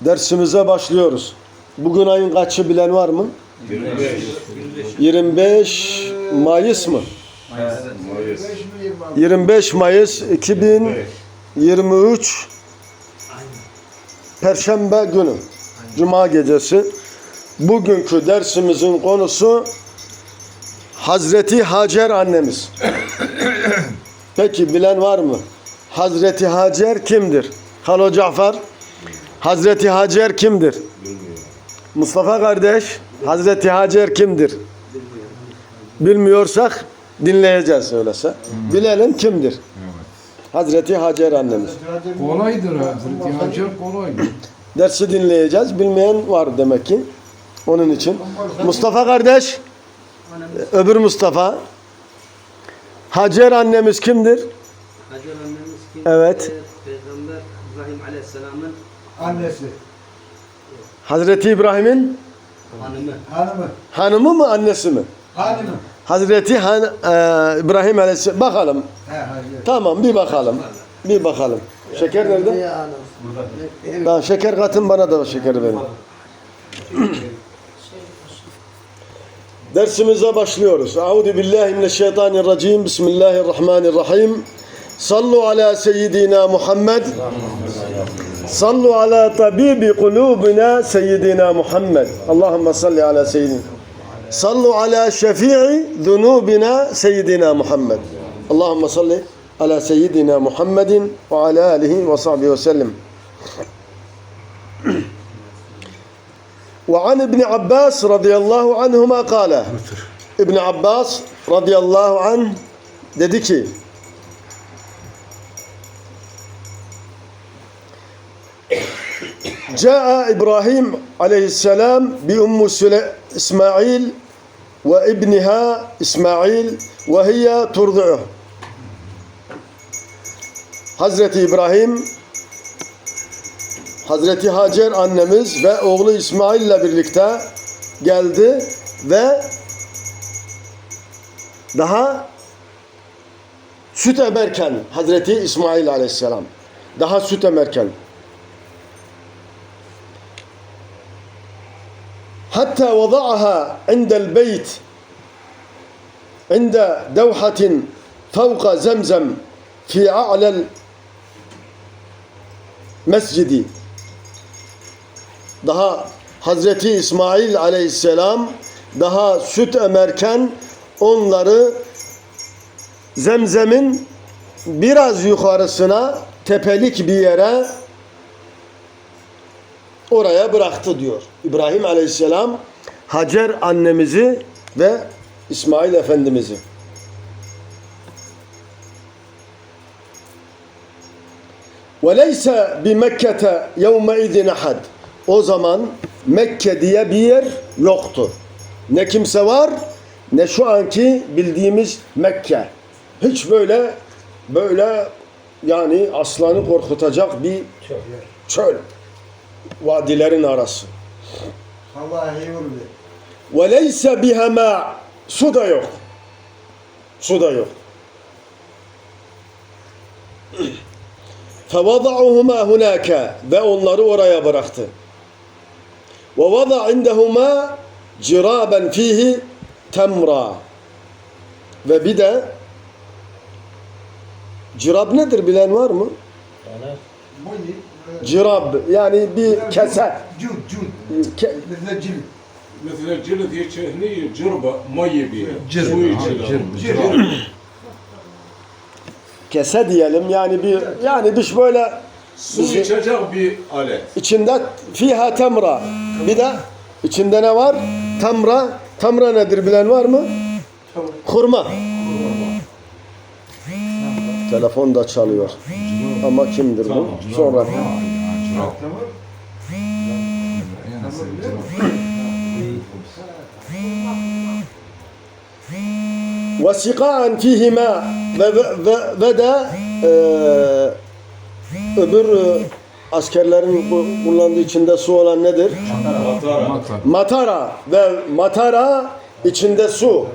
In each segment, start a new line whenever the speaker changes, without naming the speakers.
Dersimize başlıyoruz. Bugün ayın kaçı bilen var mı? 25 Mayıs mı? 25 Mayıs 2023 Perşembe günü. Cuma gecesi. Bugünkü dersimizin konusu Hazreti Hacer annemiz. Peki bilen var mı? Hazreti Hacer kimdir? Halo Cafer. Hazreti Hacer kimdir? Mustafa kardeş, Hazreti Hacer kimdir? Bilmiyorsak dinleyeceğiz öyleyse. Bilelim kimdir? Hazreti Hacer annemiz.
Kolaydır Hazreti Hacer kolaydır.
Dersi dinleyeceğiz. Bilmeyen var demek ki. Onun için. Mustafa kardeş, öbür Mustafa. Hacer annemiz kimdir?
Hacer annemiz kim?
Evet.
Peygamber İbrahim Aleyhisselam'ın
Annesi,
Hazreti İbrahim'in
hanımı.
hanımı,
hanımı mı annesi mi?
hanımı.
Hazreti Han, e, İbrahim Aleyhisselam. Bakalım.
He, hayır.
Tamam bir bakalım. Bir bakalım. Şeker nerede? Ben şeker katın bana da şeker verin. Dersimize başlıyoruz. Euzu billahi mineşşeytanirracim. Bismillahirrahmanirrahim. Sallu ala seyyidina Muhammed. Sallu ala tabibi kulubina seyyidina Muhammed. Allahumme salli ala seyyidina. Sallu ala şefii zunubina seyyidina Muhammed. Allahumme salli ala seyyidina Muhammedin ve ala alihi ve sahbihi ve sellem. وعن ابن عباس رضي الله عنهما قال ابن عباس رضي الله عنه dedi ki Ca'a İbrahim aleyhisselam bi ummu Süle İsmail ve ibniha İsmail ve hiye turdu'u. Hazreti İbrahim Hazreti Hacer annemiz ve oğlu İsmail ile birlikte geldi ve daha süt emerken Hazreti İsmail aleyhisselam daha süt emerken hatta vada'aha indel beyt inde devhatin fevka zemzem fi a'lel mescidi. Daha Hazreti İsmail aleyhisselam daha süt emerken onları zemzemin biraz yukarısına tepelik bir yere oraya bıraktı diyor. İbrahim Aleyhisselam Hacer annemizi ve İsmail Efendimiz'i. وَلَيْسَ بِمَكَّةَ يَوْمَئِذٍ أَحَدٍ O zaman Mekke diye bir yer yoktu. Ne kimse var ne şu anki bildiğimiz Mekke. Hiç böyle böyle yani aslanı korkutacak bir çöl. Vadilerin arası.
Allah iyi vurdu.
Ve leyse bihema su da yok. Su da yok. فَوَضَعُهُمَا هُنَاكَ Ve onları oraya bıraktı. وَوَضَعْ عِنْدَهُمَا ciraben fihi temra. Ve bir de cirab nedir bilen var mı?
Bu iyi.
Cirab yani bir kese.
Cud, cud.
Ke
Mesela
cirit
yeçehni
cirba
mayı
bir.
Cirba.
Kese diyelim yani bir yani dış böyle
su içecek bir alet.
İçinde fiha temra. Bir de içinde ne var? Tamra. Tamra nedir bilen var mı? Hurma. Hurma. Telefon da çalıyor. Ama kimdir bu? Sonra. Ve sika'an fihima ve, ve, ve, ve de e, öbür e, askerlerin kullandığı içinde su olan nedir?
Matara.
Matar.
Matara ve matara içinde su.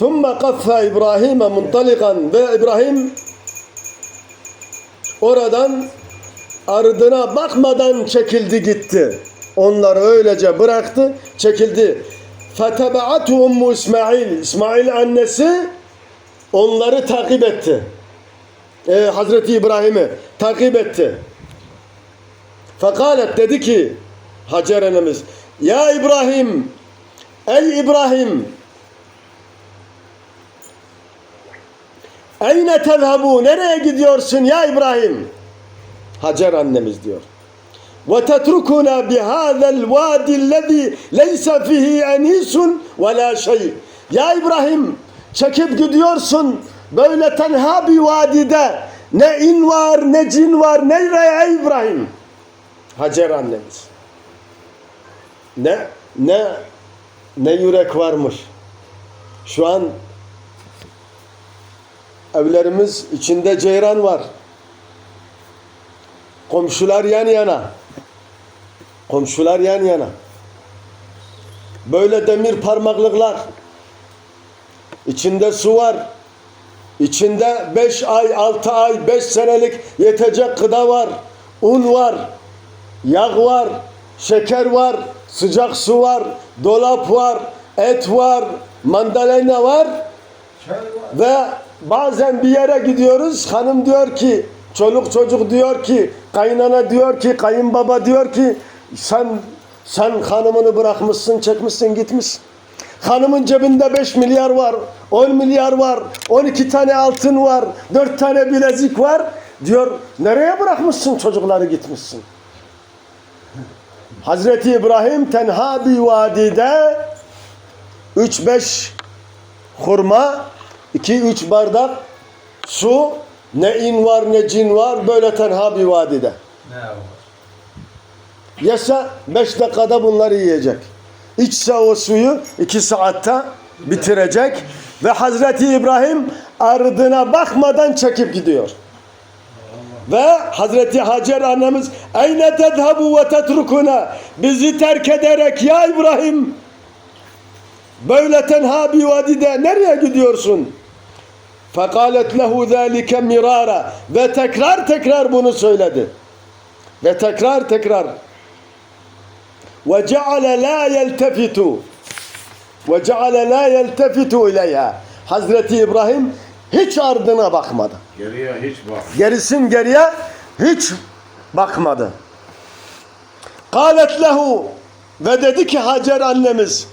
ثُمَّ قَفَّ İbrahim'e muntalikan ve İbrahim oradan ardına bakmadan çekildi gitti. Onları öylece bıraktı, çekildi. Fetebe'atu ummu İsmail. İsmail annesi onları takip etti. Ee, Hazreti İbrahim'i takip etti. Fekalet dedi ki Hacer annemiz Ya İbrahim Ey İbrahim Eyne tezhebu nereye gidiyorsun ya İbrahim? Hacer annemiz diyor. Ve tetrukuna bihâzel vâdillezî leyse fihi enisun ve la şey ya İbrahim çekip gidiyorsun böyle tenha bir vadide. Ne in var ne cin var nereye ey İbrahim? Hacer annemiz. Ne ne ne yürek varmış. Şu an evlerimiz içinde ceyran var. Komşular yan yana. Komşular yan yana. Böyle demir parmaklıklar. İçinde su var. İçinde 5 ay 6 ay 5 senelik yetecek gıda var. Un var. Yağ var. Şeker var. Sıcak su var. Dolap var. Et var. Mandalina var.
Çay var.
ve bazen bir yere gidiyoruz. Hanım diyor ki, çoluk çocuk diyor ki, kaynana diyor ki, kayınbaba diyor ki, sen sen hanımını bırakmışsın, çekmişsin, gitmişsin. Hanımın cebinde 5 milyar var, 10 milyar var, 12 tane altın var, 4 tane bilezik var. Diyor, nereye bırakmışsın çocukları gitmişsin? Hazreti İbrahim tenha bir vadide 3-5 hurma, 2-3 bardak su, ne in var ne cin var böyle tenha bir vadide. Yese 5 dakikada bunları yiyecek. İçse o suyu 2 saatte bitirecek ve Hazreti İbrahim ardına bakmadan çekip gidiyor. Ve Hazreti Hacer annemiz Eyne tezhebu ve tetrukuna Bizi terk ederek ya İbrahim Böyle tenha bir vadide nereye gidiyorsun? Fekalet lehu zâlike mirara ve tekrar tekrar bunu söyledi. Ve tekrar tekrar ve ceale la yeltefitu ve ceale la yeltefitu ileyha Hazreti İbrahim hiç ardına bakmadı.
Geriye hiç bak.
Gerisin geriye hiç bakmadı. Kalet lehu ve dedi ki Hacer annemiz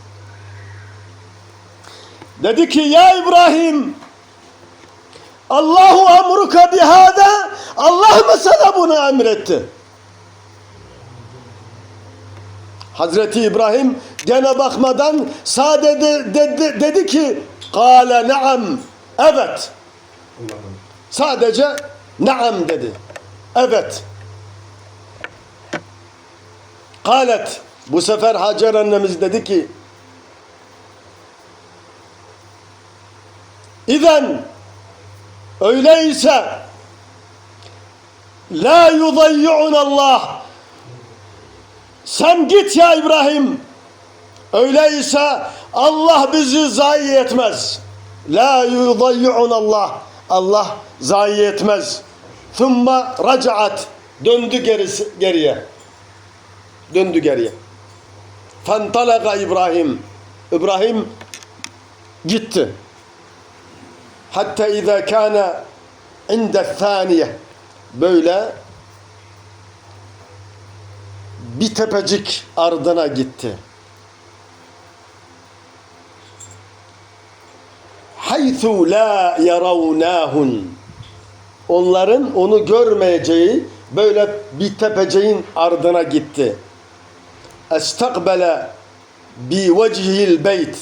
dedi ki ya İbrahim Allahu emruka bihada Allah mı sana bunu emretti? Hazreti İbrahim gene bakmadan sadece dedi, dedi ki kâle naam evet Sadece naam dedi. Evet. Kalet. Bu sefer Hacer annemiz dedi ki İzen öyleyse la yudayyu'un Allah. Sen git ya İbrahim. Öyleyse Allah bizi zayi etmez. La yudayyu'un Allah. Allah zayi etmez. Thumma racaat. Döndü gerisi, geriye. Döndü geriye. Fantalaga İbrahim. İbrahim gitti hatta iza kana inde thaniye böyle bir tepecik ardına gitti. Haythu la yaravnahun. Onların onu görmeyeceği böyle bir tepeceğin ardına gitti. Estakbele bi vecihil beyt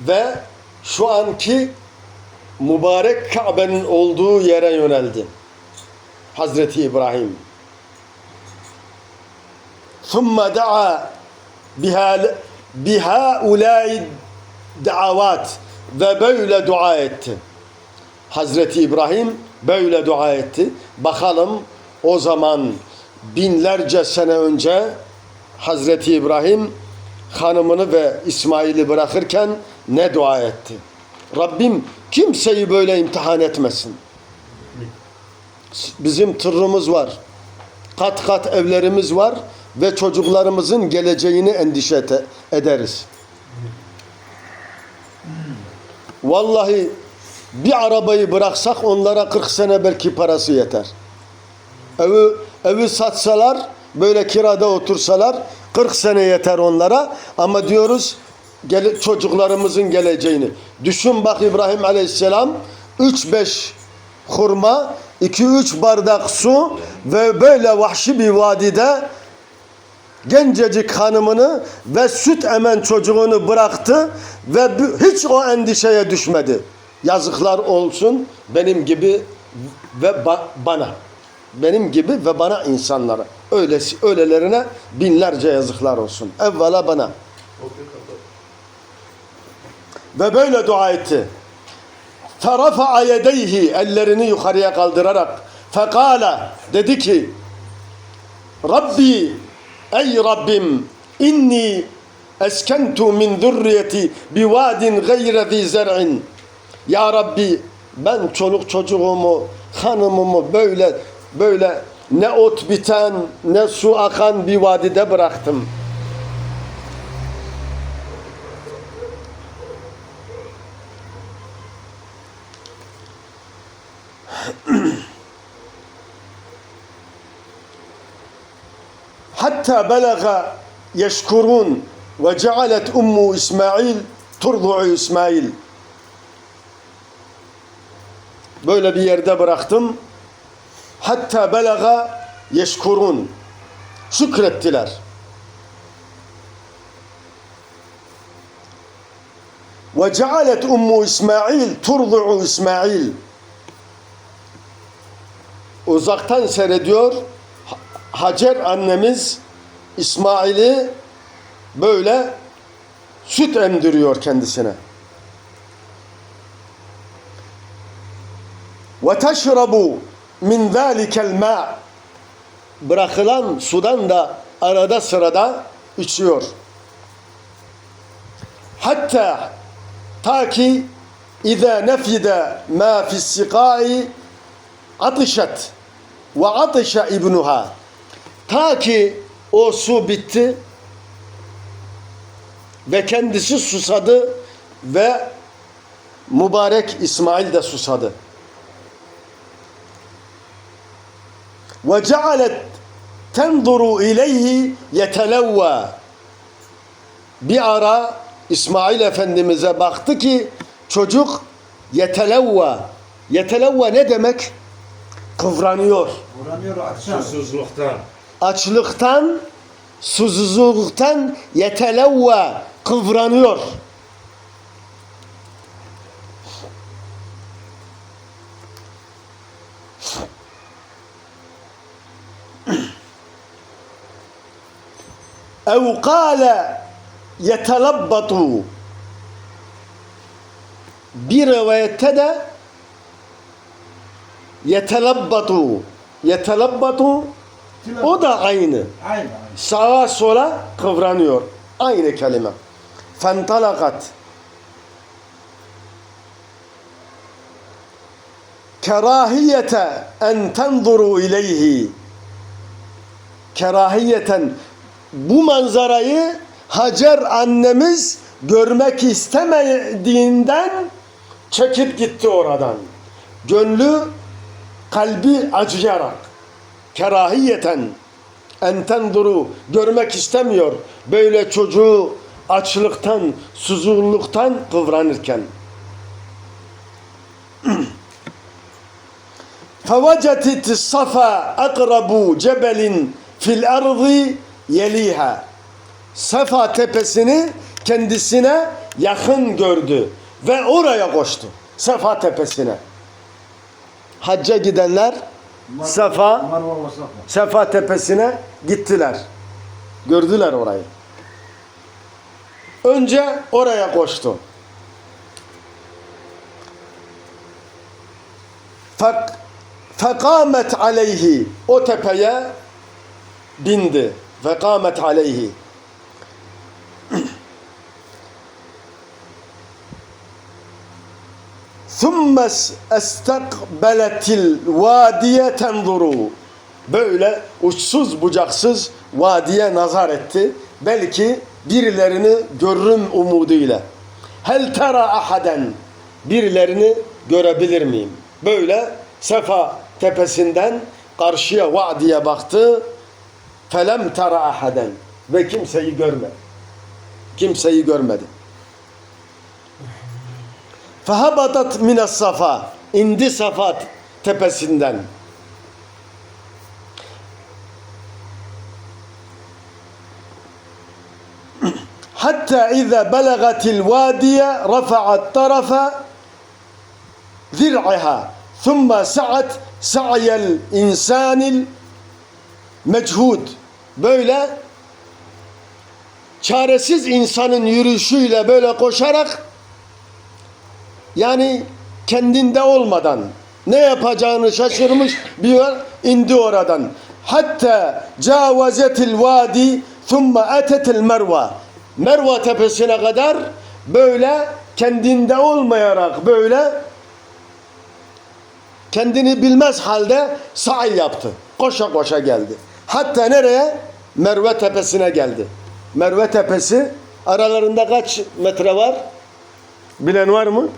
ve şu anki mübarek Kabe'nin olduğu yere yöneldi. Hazreti İbrahim. ثم دعا بها بهؤلاء davat ve böyle dua etti. Hazreti İbrahim böyle dua etti. Bakalım o zaman binlerce sene önce Hazreti İbrahim hanımını ve İsmail'i bırakırken ne dua etti? Rabbim kimseyi böyle imtihan etmesin. Bizim tırrımız var. kat kat evlerimiz var ve çocuklarımızın geleceğini endişe ederiz. Vallahi bir arabayı bıraksak onlara 40 sene belki parası yeter. Evi, evi satsalar böyle kirada otursalar 40 sene yeter onlara ama diyoruz gele, çocuklarımızın geleceğini. Düşün bak İbrahim Aleyhisselam 3-5 hurma 2-3 bardak su ve böyle vahşi bir vadide gencecik hanımını ve süt emen çocuğunu bıraktı ve hiç o endişeye düşmedi. Yazıklar olsun benim gibi ve ba- bana. Benim gibi ve bana insanlara. Öylesi, öylelerine binlerce yazıklar olsun. Evvela bana. Ve böyle dua etti. Ferafa'a yedeyhi ellerini yukarıya kaldırarak fekala dedi ki Rabbi ey Rabbim inni eskentu min zürriyeti bivadin gayre zi zer'in Ya Rabbi ben çoluk çocuğumu hanımımı böyle böyle ne ot biten ne su akan bir vadide bıraktım. hatta belaga yeşkurun ve cealet ummu İsmail turdu'u İsmail. Böyle bir yerde bıraktım. Hatta belaga yeşkurun. Şükrettiler. Ve cealet ummu İsmail turdu'u İsmail. Uzaktan seyrediyor. Hacer annemiz İsmail'i böyle süt emdiriyor kendisine. Ve teşrabu min zâlikel mâ bırakılan sudan da arada sırada içiyor. Hatta ta ki nefide ma fis sikai atışet ve atışa ibnuha ta ki o su bitti ve kendisi susadı ve mübarek İsmail de susadı. Ve cealet tenzuru ileyhi yetelevva bir ara İsmail Efendimiz'e baktı ki çocuk yetelevva yetelevva ne demek? Kıvranıyor.
Vuramıyor akşam.
Açlıktan, susuzluktan yetelevva kıvranıyor. ev kâle yetelabbatu bir rivayette de yetelabbatu yetelabbatu o da aynı. Sağa sola kıvranıyor. Aynı kelime. Fentalakat. Kerahiyete en tenzuru ileyhi. Kerahiyeten bu manzarayı Hacer annemiz görmek istemediğinden çekip gitti oradan. Gönlü kalbi acıyarak kerahiyeten en tenduru görmek istemiyor böyle çocuğu açlıktan, susuzluktan kıvranırken. فَوَجَتِتِ الصَّفَا أَقْرَبُ جَبَلٍ fil الْأَرْضِ يَلِيهَا Safa tepesini kendisine yakın gördü ve oraya koştu. Safa tepesine. Hacca gidenler Safa
Marva ve Safa.
Tepesine gittiler. Gördüler orayı. Önce oraya koştu. Fek, fekamet aleyhi o tepeye bindi. Fekamet aleyhi. ثم استقبلت الوادي تنظر böyle uçsuz bucaksız vadiye nazar etti. Belki birilerini görürüm umuduyla. Hel tera ahaden birilerini görebilir miyim? Böyle Sefa tepesinden karşıya vadiye baktı. Felem tera ahaden ve kimseyi görmedi. Kimseyi görmedi. Fehabatat mines safa indi Safa tepesinden. Hatta iza belagatil vadiye rafa'at tarafa zir'iha thumma sa'at sa'yel insanil mechud. Böyle çaresiz insanın yürüyüşüyle böyle koşarak yani kendinde olmadan ne yapacağını şaşırmış bir indi oradan. Hatta cavazetil vadi thumma atetil merva. Merva tepesine kadar böyle kendinde olmayarak böyle kendini bilmez halde sa'i yaptı. Koşa koşa geldi. Hatta nereye? Merve tepesine geldi. Merve tepesi aralarında kaç metre var? Bilen var mı?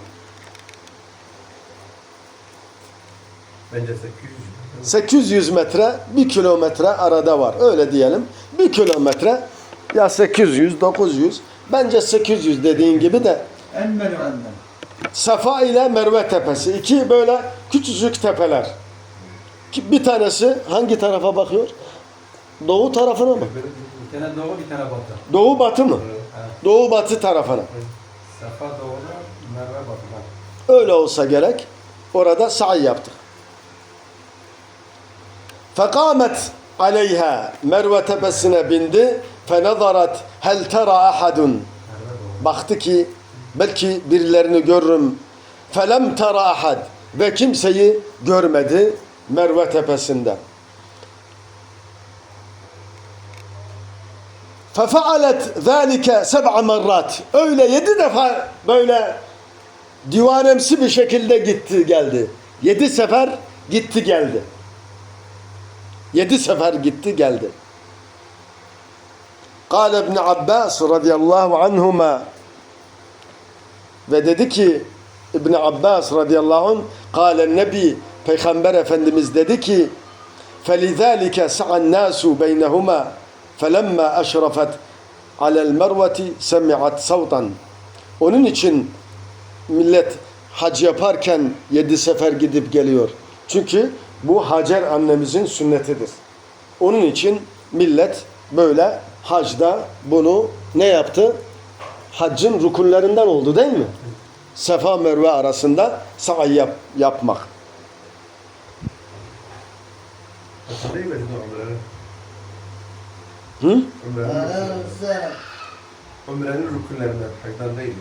Bence 800.
800 metre, 1 kilometre arada var. Öyle diyelim. 1 kilometre ya 800, 900. Bence 800 dediğin gibi de
En mervenden.
Safa ile Merve tepesi. iki böyle küçücük tepeler. Ki Bir tanesi hangi tarafa bakıyor? Doğu tarafına mı?
Bir tane doğu bir tane batı.
Doğu batı mı?
Evet.
Doğu batı tarafına.
Safa doğuda, Merve batıda.
Öyle olsa gerek. Orada sa'i yaptık. Fekamet aleyha Merve tepesine bindi. Fenezarat hel tera ahadun. Baktı ki belki birilerini görürüm. Felem tera ahad. Ve kimseyi görmedi Merve tepesinde. Fefaalet zâlike seb'a merrat. Öyle yedi defa böyle divanemsi bir şekilde gitti geldi. Yedi sefer gitti geldi. Yedi sefer gitti geldi. قال ابن Abbas radıyallahu anhuma ve dedi ki İbn Abbas radıyallahu anh kâle nebi Peygamber Efendimiz dedi ki فَلِذَٰلِكَ سَعَ النَّاسُ بَيْنَهُمَا فَلَمَّا أَشْرَفَتْ عَلَى الْمَرْوَةِ سَمِعَتْ صَوْتًا Onun için millet hac yaparken yedi sefer gidip geliyor. Çünkü bu Hacer annemizin sünnetidir. Onun için millet böyle hacda bunu ne yaptı? Haccın rukunlarından oldu değil mi? Sefa Merve arasında sa'i yap, yapmak. Hı?
Ömre'nin rükünlerinden, haktan değil mi?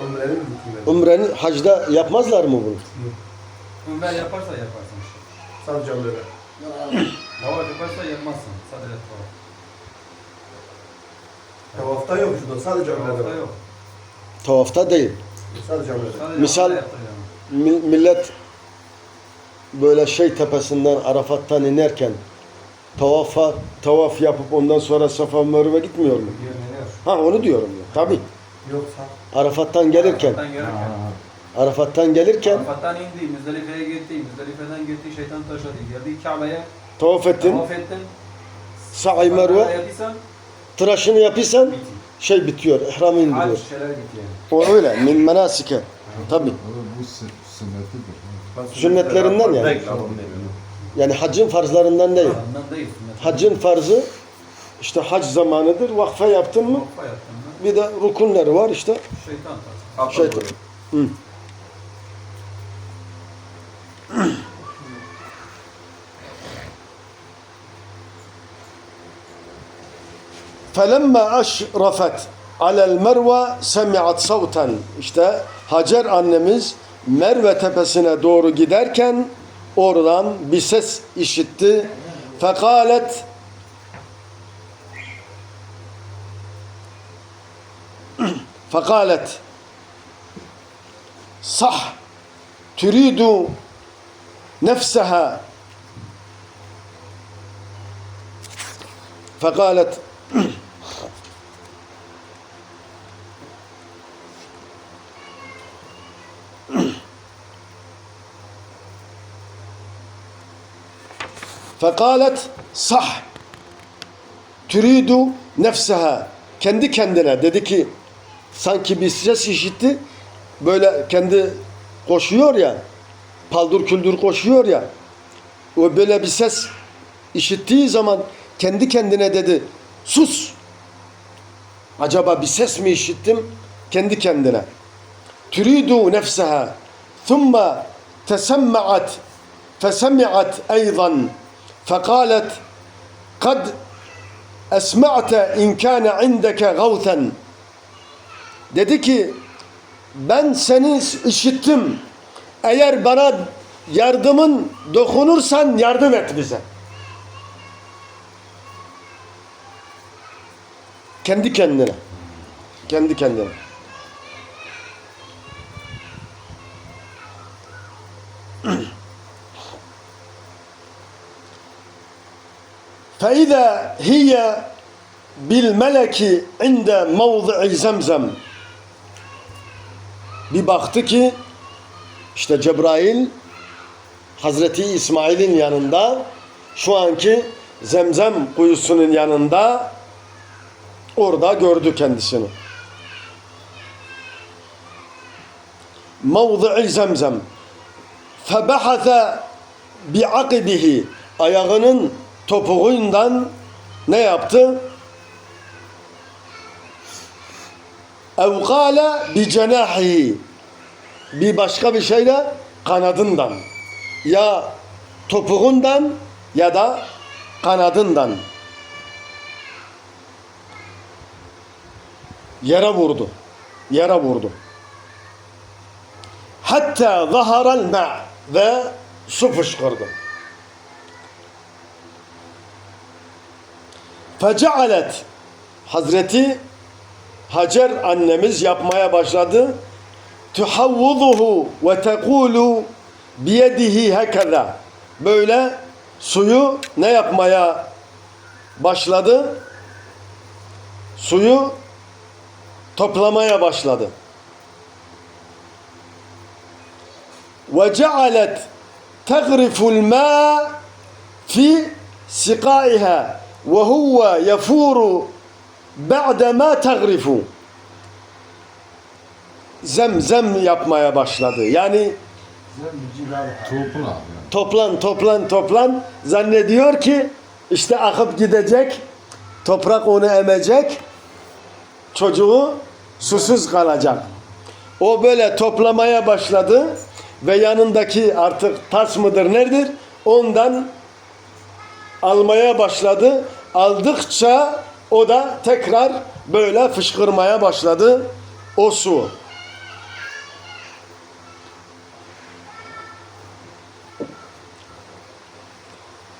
Ömre'nin rükünlerinden.
Umre'nin hacda yapmazlar mı bunu?
Ömer yaparsa yaparsın.
Sadece Ömre'nin.
Tavaf yaparsa yapmazsın. Sadece tavaf.
Tavafta yok şurada, sadece Ömre'de
Tavafta
var.
yok.
Tavafta değil.
Sadece.
Sadece
Misal-
orada yaptır yani.
Mi- millet böyle şey tepesinden Arafat'tan inerken tavafa tavaf yapıp ondan sonra Safa Merve gitmiyor mu?
Yöneliyor.
Ha onu diyorum ya. Tabii.
Yoksa
Arafat'tan gelirken
Arafat'tan gelirken.
Arafat'tan gelirken
Arafat'tan indi, Müzdelife'ye gitti. Müzdelife'den gitti, şeytan taşladı. Geldi Kabe'ye.
tavaf ettin.
Tavaf ettin.
Sa'i
Merve yapıysan
tıraşını yapıysan
bitti.
şey bitiyor. ihramı indiriyor.
Hac şeyler bitti yani.
O öyle. Min menasike. Tabii.
Bu sü- sünnetidir.
ben
Sünnetlerden yani. Yani haccın farzlarından değil.
Ondan değil. sünnet.
Haccın farzı işte hac zamanıdır. Vakfe yaptın mı?
Tavaf yaptın mı?
Bir de rukunları var işte.
Şeytan tarzı.
Şeytan. Hı. فَلَمَّا أَشْرَفَتْ عَلَى الْمَرْوَى سَمِعَتْ صَوْتًا İşte Hacer annemiz Merve tepesine doğru giderken oradan bir ses işitti. Fekalet Fekalet Sah Türidu nefseha fekalet fekalet sah turidu nefseha kendi kendine dedi ki sanki bir ses işitti. Böyle kendi koşuyor ya paldur küldür koşuyor ya o böyle bir ses işittiği zaman kendi kendine dedi sus! Acaba bir ses mi işittim? Kendi kendine. Türidu nefseha thumma tesemmaat fesemi'at eydan fekalet kad esma'te in kana indeke gavten. Dedi ki ben seni işittim eğer bana yardımın dokunursan yardım et bize kendi kendine kendi kendine فإذا هي بالملك عند موضع zemzem bir baktı ki işte Cebrail Hazreti İsmail'in yanında şu anki zemzem kuyusunun yanında orada gördü kendisini. Mevzi'i zemzem febahata bi'akibihi ayağının topuğundan ne yaptı? Ev kâle bi cenahihi bir başka bir şeyle kanadından ya topuğundan ya da kanadından yere vurdu. Yere vurdu. Hatta zaharal ma ve su fışkırdı. Fecealet Hazreti Hacer annemiz yapmaya başladı. Tuhavvuzuhu ve tekulu biyedihi hekeza. Böyle suyu ne yapmaya başladı? Suyu toplamaya başladı. Ve cealet tegriful ma fi sikaiha ve huve yefuru ba'de ma tegrifu zemzem yapmaya başladı. Yani
Topla yani.
toplan toplan toplan zannediyor ki işte akıp gidecek toprak onu emecek çocuğu susuz kalacak. O böyle toplamaya başladı ve yanındaki artık tas mıdır nedir? Ondan almaya başladı. Aldıkça o da tekrar böyle fışkırmaya başladı o su.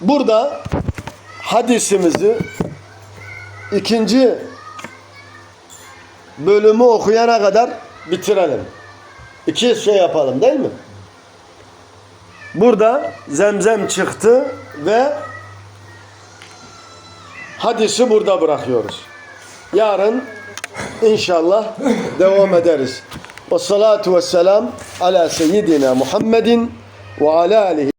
Burada hadisimizi ikinci bölümü okuyana kadar bitirelim. İki şey yapalım değil mi? Burada zemzem çıktı ve hadisi burada bırakıyoruz. Yarın inşallah devam ederiz. Ve salatu ve selam ala seyyidina Muhammedin ve ala alihi